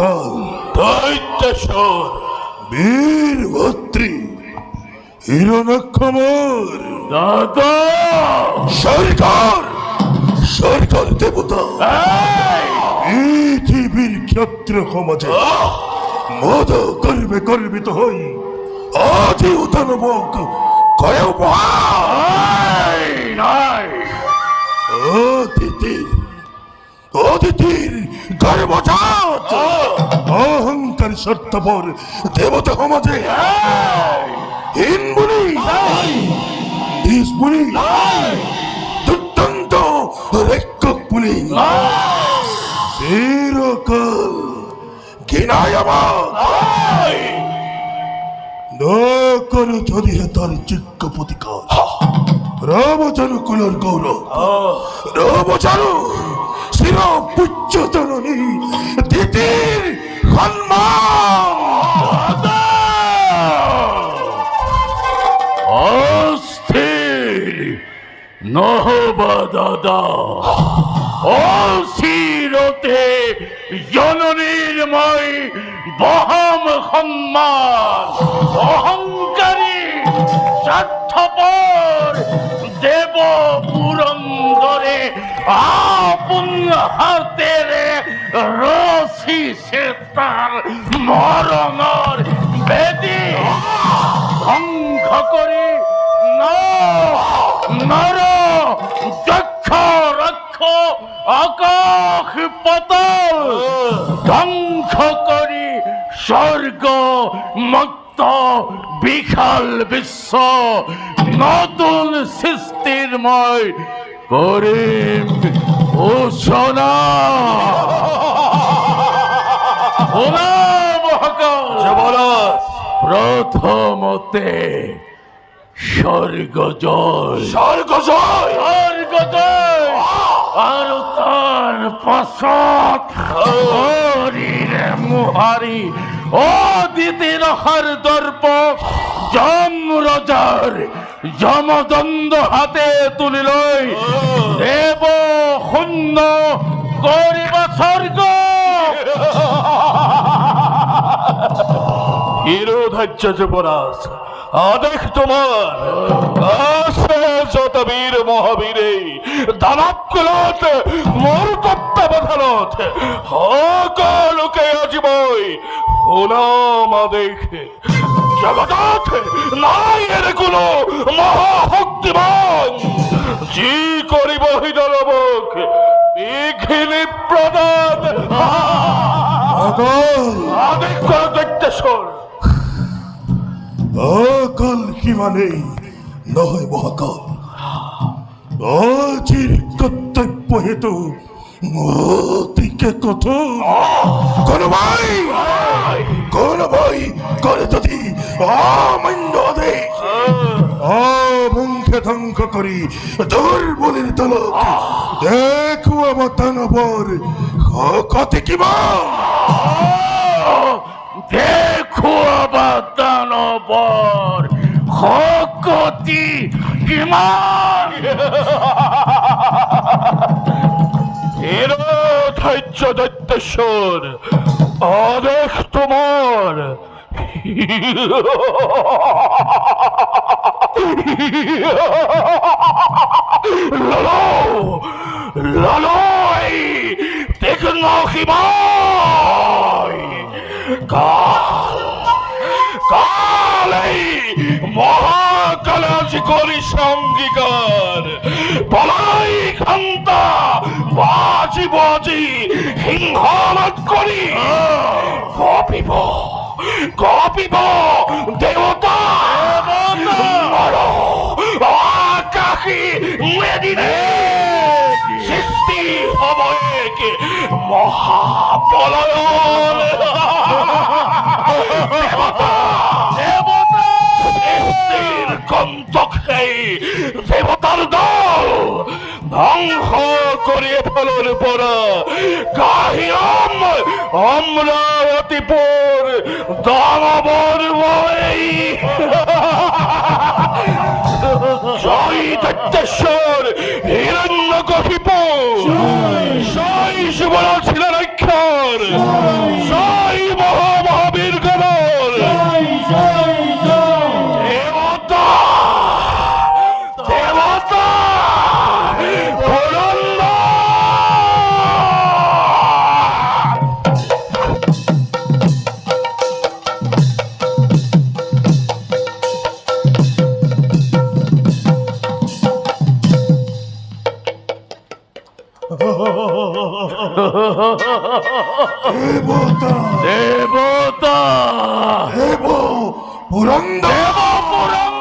কাল দৈত্যেশ্বর বীর ভদ্রী হিরণক্ষমর দাদা! সরকার! সরকার দেবতা! পৃথিবীর ক্ষত্র সমাজে মদ করবে গর্বিত হই। আদি উদানবক কয় নাই নাই! অতিথির অতিথির গর্বজাত। অহংকার স্বার্থপর দেবতা সমাজে। হীন মুনি নিজ মুনি দুর্দান্ত রেক্ষক মুনি চিরকাল ঘৃণায় আমার। নকর যদি তার যোগ্য প্রতিকার। রামচারু কুলের গৌরব। রামচারু অস্থিরতে জননীর বহম সম্মান। অহংকারী স্বার্থপর দেব পুরন্দরে আপন হাতেরে রসি সে তার মরণর বেদি। ধ্বংস করে নর, যক্ষ, রক্ষ, আকাশ, পাতাল। ধ্বংস করি স্বর্গ মুক্ত বিশাল বিশ্ব, নতুন সৃষ্টিরময় করিম যুবরাজ প্রথমতে স্বর্গ জয় স্বর্গ জয় স্বর্গ জয় আর তার পাশত হরিরে মুহারি ও দিতে রহার দর্প জম রজার যমদন্দ হাতে তুলিল। দেব শূন্য করিব স্বর্গ হিরোধার্য যুবরাজ আদেশ তোমার। মহাবীরে দানব কুলত মোর তত্ত্বাবধানত সকলোকে আজিবই হলাম আদেশ। জগতত নাই এর কোনো মহাশক্তিমান। যি কৰিব হৃদয়বক বিঘিনি প্ৰদান আদেশ কর দৈত্যেশ্বৰ অকল সীমানেই নহয় মহাকাল। আজিৰ কৰ্তব্য হেতু অতিকে কঠোৰ কোনোবাই কোনোবাই কৰে যদি অমান্য আদেশ অবংশে ধ্বংস কৰি দুৰ্বলীৰ তলত দেখুৱাব দানৱৰ শকতি কিমান দেখো আবার দানবর কিমান এর ধৈর্য দৈত্যেশ্বর আদেশ তোমার। লালো দেখুন হিমায়। কাল করি সঙ্গীকার। পলাই খান্তা বাজি বাজি হিংহনত করি। কপিব কপিব দেবতা। আকাশী মেদিনে সৃষ্টি হব এক মহাপলয়ন দেবতা। দেবতা। ধ্বংস করিয়ে ফেলর পরা। কাহিয়াম অমরাবতীপুর দানবর বই। জয় দত্তেশ্বর হিরণ্য কপিপ জয় শিবরাজ শিলারক্ষর জয়। দেবতা। দেবতা। দেব পুরন্দর। দেব পুরন্দর।